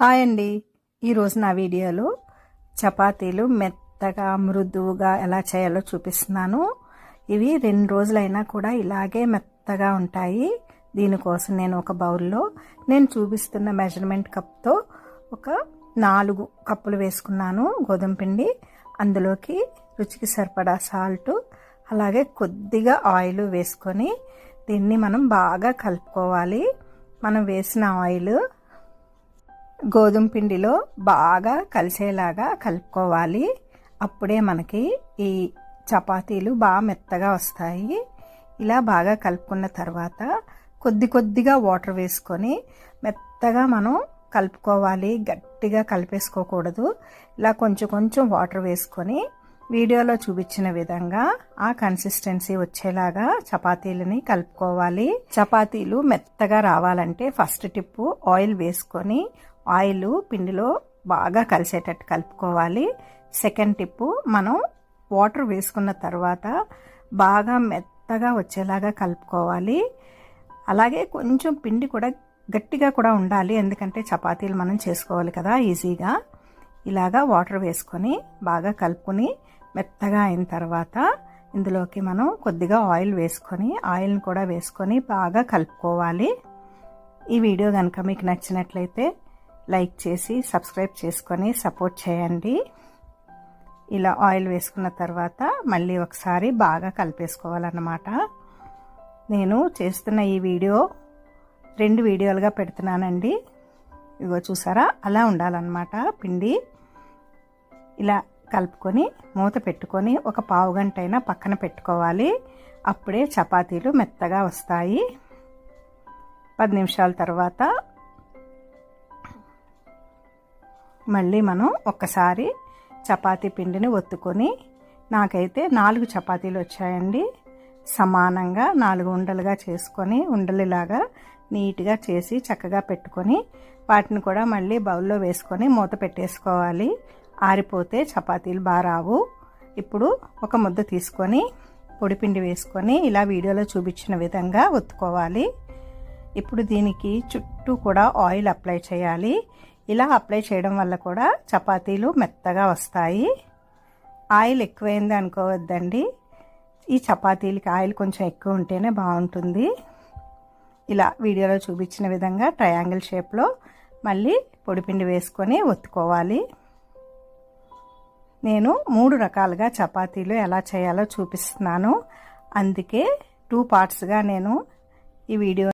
Hi అండి. ఈరోజు నా వీడియోలో చపాతీలు మెత్తగా మృదువుగా ఎలా చేయాలో చూపిస్తున్నాను. ఇవి రెండు రోజులైనా కూడా ఇలాగే మెత్తగా ఉంటాయి. దీనికోసం నేను ఒక బౌల్లో నేను చూపిస్తున్న మెజర్మెంట్ కప్తో ఒక నాలుగు కప్పులు వేసుకున్నాను గోధుమ పిండి. అందులోకి రుచికి సరిపడా సాల్ట్ అలాగే కొద్దిగా ఆయిల్ వేసుకొని దీన్ని మనం బాగా కలుపుకోవాలి. మనం వేసిన ఆయిల్ గోధుమ పిండిలో బాగా కలిసేలాగా కలుపుకోవాలి. అప్పుడే మనకి ఈ చపాతీలు బాగా మెత్తగా వస్తాయి. ఇలా బాగా కలుపుకున్న తర్వాత కొద్ది కొద్దిగా వాటర్ వేసుకొని మెత్తగా మనం కలుపుకోవాలి. గట్టిగా కలిపేసుకోకూడదు. ఇలా కొంచెం కొంచెం వాటర్ వేసుకొని వీడియోలో చూపించిన విధంగా ఆ కన్సిస్టెన్సీ వచ్చేలాగా చపాతీలని కలుపుకోవాలి. చపాతీలు మెత్తగా రావాలంటే ఫస్ట్ టిప్పు ఆయిల్ వేసుకొని ఆయిల్ పిండిలో బాగా కలిసేటట్టు కలుపుకోవాలి. సెకండ్ టిప్పు మనం వాటర్ వేసుకున్న తర్వాత బాగా మెత్తగా వచ్చేలాగా కలుపుకోవాలి. అలాగే కొంచెం పిండి కూడా గట్టిగా కూడా ఉండాలి ఎందుకంటే చపాతీలు మనం చేసుకోవాలి కదా ఈజీగా ఇలాగా వాటర్ వేసుకొని బాగా కలుపుకొని మెత్తగా అయిన తర్వాత ఇందులోకి మనం కొద్దిగా ఆయిల్ వేసుకొని ఆయిల్ని కూడా వేసుకొని బాగా కలుపుకోవాలి. ఈ వీడియో కనుక మీకు నచ్చినట్లయితే లైక్ చేసి సబ్స్క్రైబ్ చేసుకొని సపోర్ట్ చేయండి. ఇలా ఆయిల్ వేసుకున్న తర్వాత మళ్ళీ ఒకసారి బాగా కలిపేసుకోవాలన్నమాట. నేను చేస్తున్న ఈ వీడియో రెండు వీడియోలుగా పెడుతున్నానండి. ఇగో చూసారా? అలా ఉండాలన్నమాట పిండి. ఇలా కలుపుకొని మూత పెట్టుకొని ఒక పావు గంట అయినా పక్కన పెట్టుకోవాలి. అప్పుడే చపాతీలు మెత్తగా వస్తాయి. పది నిమిషాల తర్వాత మళ్ళీ మనం ఒక్కసారి చపాతీ పిండిని ఒత్తుకొని నాకైతే నాలుగు చపాతీలు వచ్చాయండి. సమానంగా నాలుగు ఉండలుగా చేసుకొని ఉండలిలాగా నీట్గా చేసి చక్కగా పెట్టుకొని వాటిని కూడా మళ్ళీ బౌల్లో వేసుకొని మూత పెట్టేసుకోవాలి. ఆరిపోతే చపాతీలు బాగా రావు. ఇప్పుడు ఒక ముద్ద తీసుకొని పొడిపిండి వేసుకొని ఇలా వీడియోలో చూపించిన విధంగా ఒత్తుకోవాలి. ఇప్పుడు దీనికి చుట్టూ కూడా ఆయిల్ అప్లై చేయాలి. ఇలా అప్లై చేయడం వల్ల కూడా చపాతీలు మెత్తగా వస్తాయి. ఆయిల్ ఎక్కువైంది అనుకోవద్దండి. ఈ చపాతీలకి ఆయిల్ కొంచెం ఎక్కువ ఉంటేనే బాగుంటుంది. ఇలా వీడియోలో చూపించిన విధంగా ట్రయాంగిల్ షేప్లో మళ్ళీ పొడిపిండి వేసుకొని ఒత్తుకోవాలి. నేను మూడు రకాలుగా చపాతీలు ఎలా చేయాలో చూపిస్తున్నాను. అందుకే టూ పార్ట్స్గా నేను ఈ వీడియో